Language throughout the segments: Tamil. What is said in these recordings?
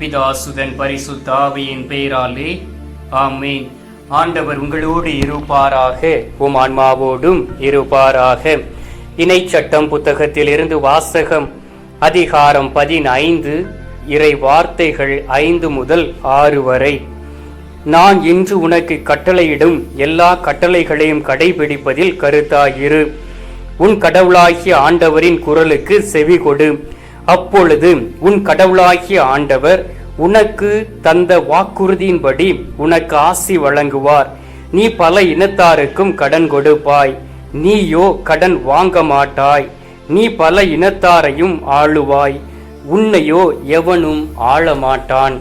பிதாசுதன் பரிசுத்தாவியின் பெயராலே. ஆமேன். ஆண்டவர் உங்களோடு இருப்பாராக. உம் ஆன்மாவோடும் இருப்பாராக. இணைச்சட்டம் புத்தகத்திலிருந்து வாசகம் அதிகாரம் பதினைந்து இறை வார்த்தைகள் ஐந்து முதல் ஆறு வரை. நான் இன்று உனக்கு கட்டளையிடும் எல்லா கட்டளைகளையும் கடைபிடிப்பதில் கருத்தாயிரு. உன் கடவுளாகிய ஆண்டவரின் குரலுக்கு செவி கொடு. அப்பொழுது உன் கடவுளாகிய ஆண்டவர் உனக்கு தந்த வாக்குறுதியின்படி உனக்கு ஆசி வழங்குவார். நீ பல இனத்தாருக்கும் கடன் கொடுப்பாய். நீயோ கடன் வாங்க மாட்டாய். நீ பல இனத்தாரையும் ஆளுவாய். உன்னையோ எவனும் ஆளமாட்டான்.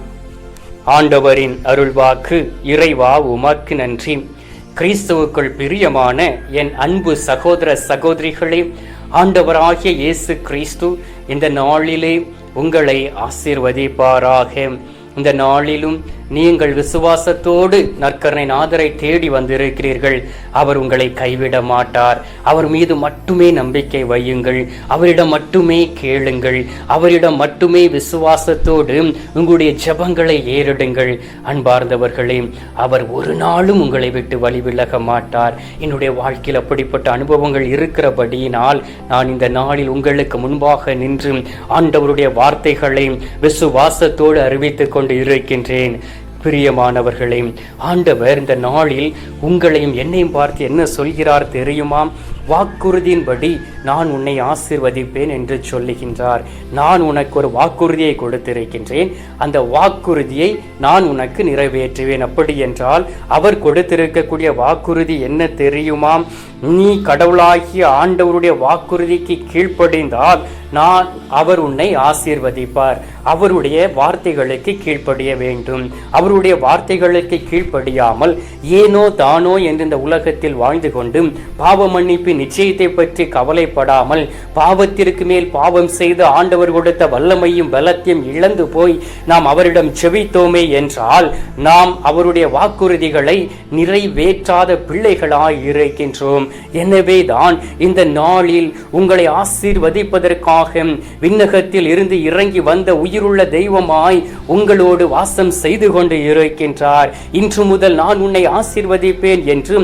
ஆண்டவரின் அருள்வாக்கு இறைவா உமக்கு நன்றி. கிறிஸ்துவுக்குள் பிரியமான என் அன்பு சகோதர சகோதரிகளே ஆண்டவராகிய இயேசு கிறிஸ்து இந்த நாளிலே உங்களை ஆசீர்வதிப்பாராக. இந்த நாளிலும் நீங்கள் விசுவாசத்தோடு நற்கரணை நாதரை தேடி வந்திருக்கிறீர்கள். அவர் உங்களை கைவிட மாட்டார். அவர் மீது மட்டுமே நம்பிக்கை வையுங்கள். அவரிடம் மட்டுமே கேளுங்கள். அவரிடம் மட்டுமே விசுவாசத்தோடு உங்களுடைய ஜெபங்களை ஏறிடுங்கள். அன்பார்ந்தவர்களே அவர் ஒரு நாளும் உங்களை விட்டு வழி விலக மாட்டார். என்னுடைய வாழ்க்கையில் அப்படிப்பட்ட அனுபவங்கள் இருக்கிறபடியினால் நான் இந்த நாளில் உங்களுக்கு முன்பாக நின்று ஆண்டவருடைய வார்த்தைகளை விசுவாசத்தோடு அறிவித்துக் கொண்டு இருக்கின்றேன். பிரியமானவர்களே ஆண்டவர் இந்த நாளில் உங்களையும் என்னையும் பார்த்து என்ன சொல்கிறார் தெரியுமா வாக்குறுதியின்படி நான் உன்னை ஆசிர்வதிப்பேன் என்று சொல்லுகின்றார். நான் உனக்கு ஒரு வாக்குறுதியை கொடுத்திருக்கின்றேன். அந்த வாக்குறுதியை நான் உனக்கு நிறைவேற்றுவேன். அப்படி என்றால் அவர் கொடுத்திருக்கக்கூடிய வாக்குறுதி என்ன தெரியுமா நீ கடவுளாகிய ஆண்டவருடைய வாக்குறுதிக்கு கீழ்ப்படிந்தால் நான் அவர் உன்னை ஆசீர்வதிப்பார். அவருடைய வார்த்தைகளுக்கு கீழ்ப்படிய வேண்டும். அவருடைய வார்த்தைகளுக்கு கீழ்ப்படியாமல் ஏனோ தானோ என்று இந்த உலகத்தில் வாழ்ந்து கொண்டு பாவ மன்னிப்பு நிச்சயத்தை பற்றி கவலைப்படாமல் பாவத்திற்கு மேல் பாவம் செய்து ஆண்டவர் கொடுத்த வல்லமையும் பலத்தையும் இழந்து போய் நாம் அவரிடம் செவித்தோமே என்றால் நாம் அவருடைய வாக்குறுதிகளை நிறைவேற்றாத பிள்ளைகளாய் இருக்கின்றோம். எனவே தான் இந்த நாளில் உங்களை ஆசீர்வதிப்பதற்கான ஆசீர்வதிப்பதற்காக விண்ணகத்தில் இருந்து இறங்கி வந்த உயிருள்ள தெய்வமாய் உங்களோடு வாசம் செய்து கொண்டு இருக்கின்றார். இன்று முதல் நான் உன்னை ஆசீர்வதிப்பேன் என்று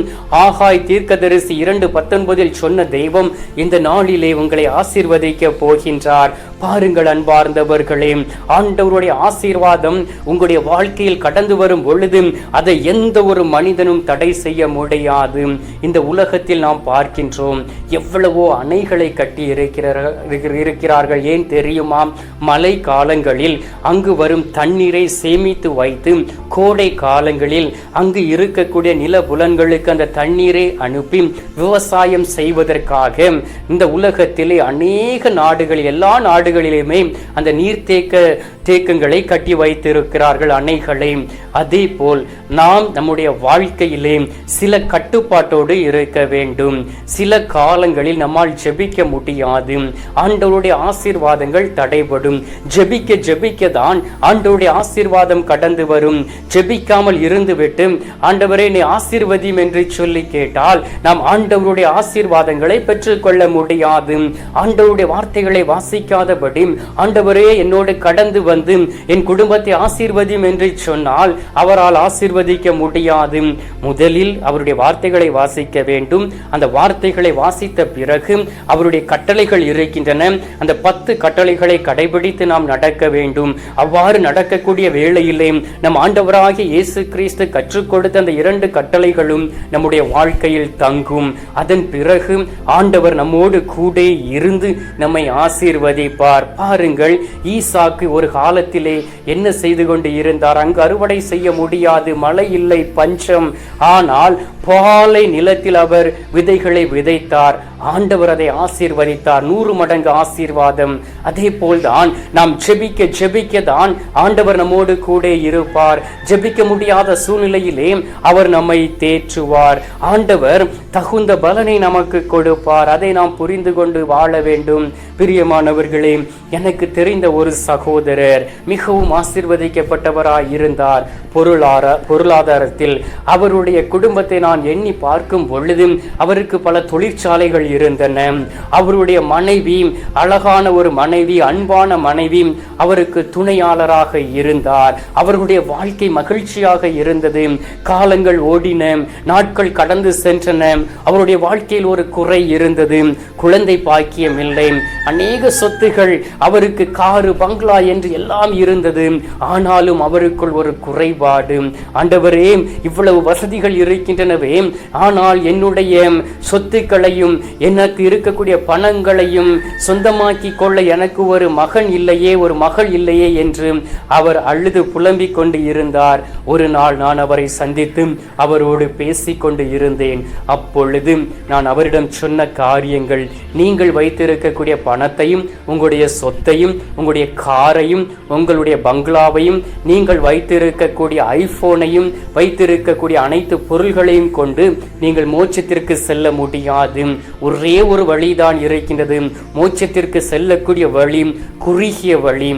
ஆகாய் தீர்க்கதரிசி இரண்டு பத்தொன்பதில் சொன்ன தெய்வம் இந்த நாளிலே உங்களை ஆசிர்வதிக்க போகின்றார். பாருங்கள் அன்பார்ந்தவர்களே ஆண்டவருடைய ஆசீர்வாதம் உங்களுடைய வாழ்க்கையில் கடந்து வரும் பொழுது அதை எந்த ஒரு மனிதனும் தடை செய்ய முடியாது. இந்த உலகத்தில் நாம் பார்க்கின்றோம் எவ்வளவோ அணைகளை கட்டி இருக்கிறார்கள் இருக்கிறார்கள். ஏன் தெரியுமா? மழை காலங்களில் அங்கு வரும் தண்ணீரை சேமித்து வைத்து கோடை காலங்களில் அங்கு இருக்கக்கூடிய நிலபுலன்களுக்கு அந்த தண்ணீரை அனுப்பி விவசாயம் செய்வதற்காக இந்த உலகத்திலே அநேக நாடுகள் எல்லா நாடுகளிலுமே அந்த நீர்த்தேக்க தேக்கங்களை கட்டி வைத்திருக்கிறார்கள் அணைகளை அதே போல் நாம் நம்முடைய வாழ்க்கையிலே சில கட்டுப்பாட்டோடு இருக்க வேண்டும். சில காலங்களில் நம்மால் ஜெபிக்க முடியாது. ஆண்டவருடைய ஆசீர்வாதங்கள் தடைபடும். ஜெபிக்க ஜெபிக்க தான் ஆண்டவருடைய ஆசீர்வாதம் கடந்து வரும். ஜெபிக்காமல் இருந்துவிட்டு ஆண்டவரே நீ ஆசீர்வதியும் என்று சொல்லி கேட்டால் நாம் ஆண்டவருடைய ஆசீர்வாதங்களை பெற்றுக்கொள்ள முடியாது. ஆண்டவருடைய வார்த்தைகளை வாசிக்காதபடி ஆண்டவரே என்னோடு கடந்து வந்து என் குடும்பத்தை ஆசீர்வதியும் என்று சொன்னால் அவரால் ஆசீர்வதிக்க முடியாது. முதலில் அவருடைய வார்த்தைகளை வாசிக்க வேண்டும். அந்த வார்த்தைகளை வாசித்த பிறகு அவருடைய கட்டளைகள் இருக்கின்றன. அந்த பத்து கட்டளைகளை கடைபிடித்து நாம் நடக்க வேண்டும். அவ்வாறு நடக்கக்கூடிய வேளையிலே நம் ஆண்டவராகிய இயேசு கிறிஸ்து கற்றுக் கொடுத்த அந்த இரண்டு கட்டளைகளும் நம்முடைய வாழ்க்கையில் தங்கும். அதன் பிறகு ஆண்டவர் நம்மோடு கூட இருந்து நம்மை ஆசீர்வதிப்பார். பாருங்கள் ஈசாக்கு ஒரு காலத்திலே என்ன செய்து கொண்டு இருந்தார்? அங்கு அறுவடை செய்ய முடியாது. மழை இல்லை பஞ்சம். ஆனால் பாலை நிலத்தில் அவர் விதைகளை விதைத்தார். ஆண்டவர் அதை ஆசீர்வதித்தார். நூறு மடங்கு ஆசீர்வாதம். அதே போல்தான் நாம் ஜெபிக்க ஜெபிக்க தான் ஆண்டவர் நம்மோடு கூட இருப்பார். ஜெபிக்க முடியாத சூழ்நிலையிலே அவர் நம்மை தேற்றுவார். ஆண்டவர் தகுந்த பலனை நமக்கு கொடுப்பார். அதை நாம் புரிந்து கொண்டு வாழ வேண்டும். பிரியமானவர்களே எனக்கு தெரிந்த ஒரு சகோதரர் மிகவும் ஆசீர்வதிக்கப்பட்டவராய் இருந்தார் பொருளாதார பொருளாதாரத்தில் அவருடைய குடும்பத்தை நான் நான் எண்ணி பார்க்கும் பொழுது அவருக்கு பல தொழிற்சாலைகள் இருந்தன. அவருடைய மனைவி அழகான ஒரு மனைவி அன்பான மனைவி அவருக்கு துணையாளராக இருந்தார். அவர்களுடைய வாழ்க்கை மகிழ்ச்சியாக இருந்தது. காலங்கள் ஓடின நாட்கள் கடந்து சென்றன. அவருடைய வாழ்க்கையில் ஒரு குறை இருந்தது. குழந்தை பாக்கியம் இல்லை. அநேக சொத்துகள் அவருக்கு காரு பங்களா என்று எல்லாம் இருந்தது. ஆனாலும் அவருக்குள் ஒரு குறைபாடு. ஆண்டவரே இவ்வளவு வசதிகள் இருக்கின்றன இருக்கின்றனவே ஆனால் என்னுடைய சொத்துக்களையும் எனக்கு இருக்கக்கூடிய பணங்களையும் சொந்தமாக்கி கொள்ள எனக்கு ஒரு மகன் இல்லையே ஒரு மகள் இல்லையே என்று அவர் அழுது புலம்பிக் கொண்டு இருந்தார். ஒரு நாள் நான் அவரை சந்தித்து அவரோடு பேசிக்கொண்டு இருந்தேன். அப்பொழுது நான் அவரிடம் சொன்ன காரியங்கள் நீங்கள் வைத்திருக்கக்கூடிய பணத்தையும் உங்களுடைய சொத்தையும் உங்களுடைய காரையும் உங்களுடைய பங்களாவையும் நீங்கள் வைத்திருக்கக்கூடிய ஐபோனையும் வைத்திருக்கக்கூடிய அனைத்து பொருள்களையும் கொண்டு நீங்கள் மோட்சத்திற்கு செல்ல முடியாது. ஒரே ஒரு வழிதான் இருக்கின்றது மோட்சத்திற்கு செல்லக்கூடிய வழி குறுகிய வழி.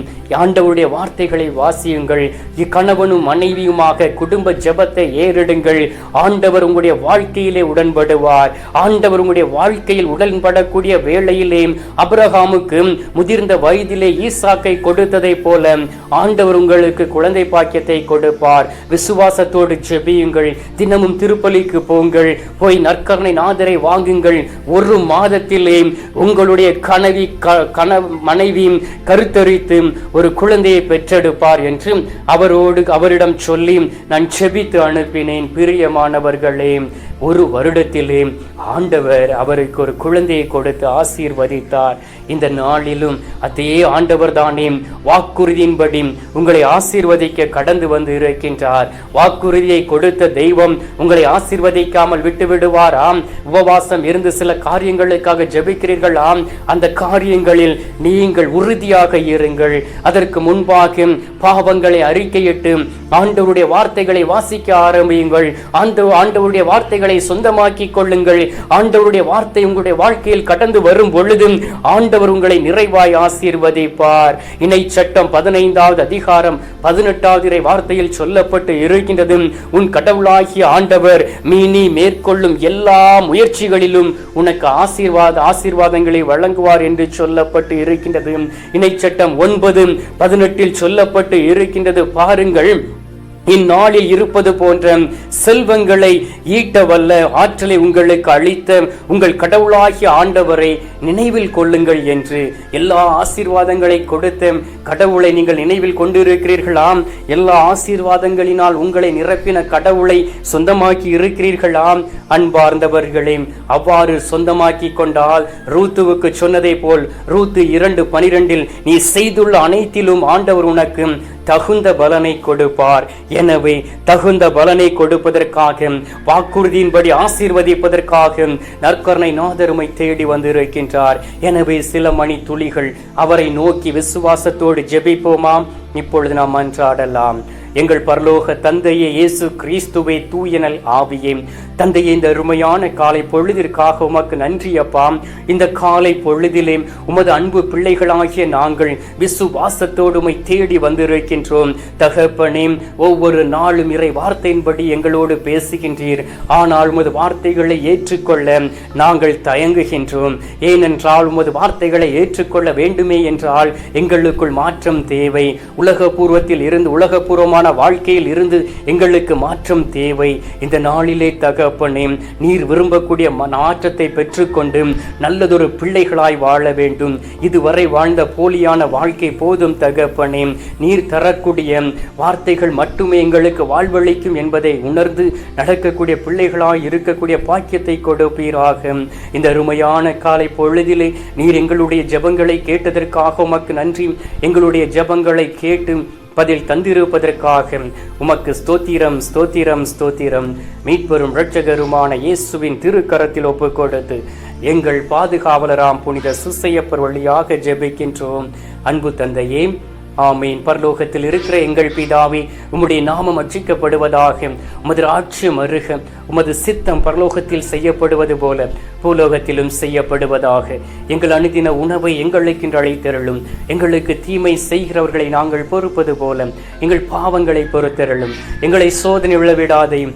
ஆண்டவருடைய வார்த்தைகளை வாசியுங்கள். இக்கணவனும் மனைவியுமாக குடும்ப ஜபத்தை ஏறிடுங்கள். ஆண்டவர் உங்களுடைய வாழ்க்கையிலே உடன்படுவார். ஆண்டவர் உங்களுடைய வாழ்க்கையில் உடன்படக்கூடிய வேளையிலே அபிரகாமுக்கு முதிர்ந்த வயதிலே ஈசாக்கை கொடுத்ததை போல ஆண்டவர் உங்களுக்கு குழந்தை பாக்கியத்தை கொடுப்பார். விசுவாசத்தோடு ஜெபியுங்கள். தினமும் திருப்பலி திருப்பலிக்கு போங்கள் போய் நற்கரணை நாதரை வாங்குங்கள். ஒரு மாதத்திலே உங்களுடைய கனவி க- கன மனைவி கருத்தரித்து ஒரு குழந்தையை பெற்றெடுப்பார் என்று அவரோடு அவரிடம் சொல்லி நான் செபித்து அனுப்பினேன் பிரியமானவர்களே. ஒரு வருடத்திலே ஆண்டவர் அவருக்கு ஒரு குழந்தையை கொடுத்து ஆசீர்வதித்தார். இந்த நாளிலும் அதே ஆண்டவர் தானே வாக்குறுதியின்படி உங்களை ஆசீர்வதிக்க கடந்து வந்து இருக்கின்றார். வாக்குறுதியை கொடுத்த தெய்வம் உங்களை ஆசீர்வதிக்காமல் விட்டு விடுவாராம். உபவாசம் இருந்து சில காரியங்களுக்காக ஜெபிக்கிறீர்களாம். அந்த காரியங்களில் நீங்கள் உறுதியாக இருங்கள். அதற்கு முன்பாக பாவங்களை அறிக்கையிட்டு ஆண்டவருடைய வார்த்தைகளை வாசிக்க ஆரம்பியுங்கள். ஆண்டு ஆண்டவருடைய வார்த்தைகள் சொந்தமாக்கிக் கொள்ளுங்கள். ஆண்டவருடைய வார்த்தை உங்களுடைய வாழ்க்கையில் கடந்து வரும் பொழுதும் ஆண்டவர் உங்களை நிறைவாய் ஆசீர்வதிப்பார். இணை சட்டம் பதினைந்தாவது அதிகாரம் பதினெட்டாவது இறை வார்த்தையில் சொல்லப்பட்டு இருக்கின்றது உன் கடவுளாகிய ஆண்டவர் மீனி மேற்கொள்ளும் எல்லா முயற்சிகளிலும் உனக்கு ஆசீர்வாத ஆசீர்வாதங்களை வழங்குவார் என்று சொல்லப்பட்டு இருக்கின்றது இணை சட்டம் ஒன்பது பதினெட்டில் சொல்லப்பட்டு இருக்கின்றது. பாருங்கள் இந்நாளில் இருப்பது போன்ற செல்வங்களை ஈட்ட வல்ல ஆற்றலை உங்களுக்கு அளித்த உங்கள் கடவுளாகிய ஆண்டவரை நினைவில் கொள்ளுங்கள் என்று எல்லா ஆசீர்வாதங்களை கொடுத்த கடவுளை நீங்கள் நினைவில் கொண்டிருக்கிறீர்களாம். எல்லா ஆசீர்வாதங்களினால் உங்களை நிரப்பின கடவுளை சொந்தமாக்கி இருக்கிறீர்களாம். அன்பார்ந்தவர்களே அவ்வாறு சொந்தமாக்கி கொண்டால் ரூத்துவுக்கு சொன்னதை போல் ரூத்து இரண்டு பனிரெண்டில் நீ செய்துள்ள அனைத்திலும் ஆண்டவர் உனக்கு தகுந்த பலனை கொடுப்பார். எனவே தகுந்த பலனை கொடுப்பதற்காக வாக்குறுதியின்படி ஆசீர்வதிப்பதற்காக நற்கருணை நாதருமை தேடி வந்திருக்கின்றார். எனவே சில மணி துளிகள் அவரை நோக்கி விசுவாசத்தோடு ஜெபிப்போமாம் இப்பொழுது நாம் மன்றாடலாம் எங்கள் பரலோக தந்தையே இயேசு கிறிஸ்துவே தூயனல் ஆவியே. தந்தையே இந்த அருமையான காலை பொழுதிற்காக உமக்கு நன்றி அப்பா. இந்த காலை பொழுதிலே உமது அன்பு பிள்ளைகளாகிய நாங்கள் விசுவாசத்தோடு உமை தேடி வந்திருக்கின்றோம். தகப்பனே ஒவ்வொரு நாளும் இறை வார்த்தையின்படி எங்களோடு பேசுகின்றீர். ஆனால் உமது வார்த்தைகளை ஏற்றுக்கொள்ள நாங்கள் தயங்குகின்றோம். ஏனென்றால் உமது வார்த்தைகளை ஏற்றுக்கொள்ள வேண்டுமே என்றால் எங்களுக்குள் மாற்றம் தேவை. உலகபூர்வத்தில் இருந்து உலகபூர்வமான வாழ்க்கையில் இருந்து எங்களுக்கு மாற்றம் தேவை. இந்த நாளிலே தகப்பனே நீர் விரும்பக்கூடிய மாற்றத்தை பெற்றுக்கொண்டு நல்லதொரு பிள்ளைகளாய் வாழ வேண்டும். இதுவரை வாழ்ந்த போலியான வாழ்க்கை போதும் தகப்பனே. நீர் தரக்கூடிய வார்த்தைகள் மட்டுமே எங்களுக்கு வாழ்வளிக்கும் என்பதை உணர்ந்து நடக்கக்கூடிய பிள்ளைகளாய் இருக்கக்கூடிய பாக்கியத்தை கொடுப்பீராக. இந்த அருமையான காலை பொழுதிலே நீர் எங்களுடைய ஜெபங்களை கேட்டதற்காக உமக்கு நன்றி. எங்களுடைய ஜெபங்களை கேட்டு பதில் தந்திருப்பதற்காக உமக்கு ஸ்தோத்திரம் ஸ்தோத்திரம் ஸ்தோத்திரம். மீட்பெரும் இரட்சகருமான இயேசுவின் திருக்கரத்தில் ஒப்புக் கொடுத்து எங்கள் பாதுகாவலராம் புனித சுசையப்பர் வழியாக ஜெபிக்கின்றோம். அன்பு தந்தையே ஆமீன். பரலோகத்தில் இருக்கிற எங்கள் பிதாவே உம்முடைய நாமம் அச்சிக்கப்படுவதாக உமது ஆட்சி அருக உமது சித்தம் பரலோகத்தில் செய்யப்படுவது போல பூலோகத்திலும் செய்யப்படுவதாக. எங்கள் அனுதின உணவை எங்களுக்கு அழைத்தருளும் எங்களுக்கு தீமை செய்கிறவர்களை நாங்கள் பொறுப்பது போல எங்கள் பாவங்களை பொறுத்தருளும். எங்களை சோதனை விழவிடாதையும்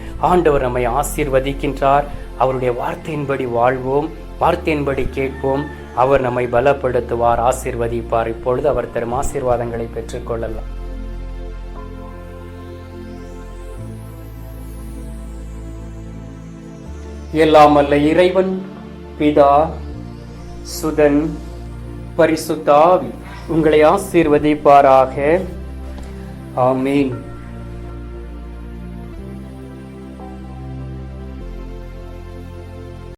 ஆண்டவர் நம்மை ஆசீர்வதிக்கின்றார். அவருடைய வார்த்தையின்படி வாழ்வோம். வார்த்தையின்படி கேட்போம். அவர் நம்மை பலப்படுத்துவார் ஆசீர்வதிப்பார். இப்பொழுது அவர் தரும் ஆசீர்வாதங்களை பெற்றுக்கொள்ளலாம் எல்லாம் அல்ல இறைவன் பிதா சுதன் பரிசுத்தாவி உங்களை ஆசீர்வதிப்பாராக. ஆமீன்.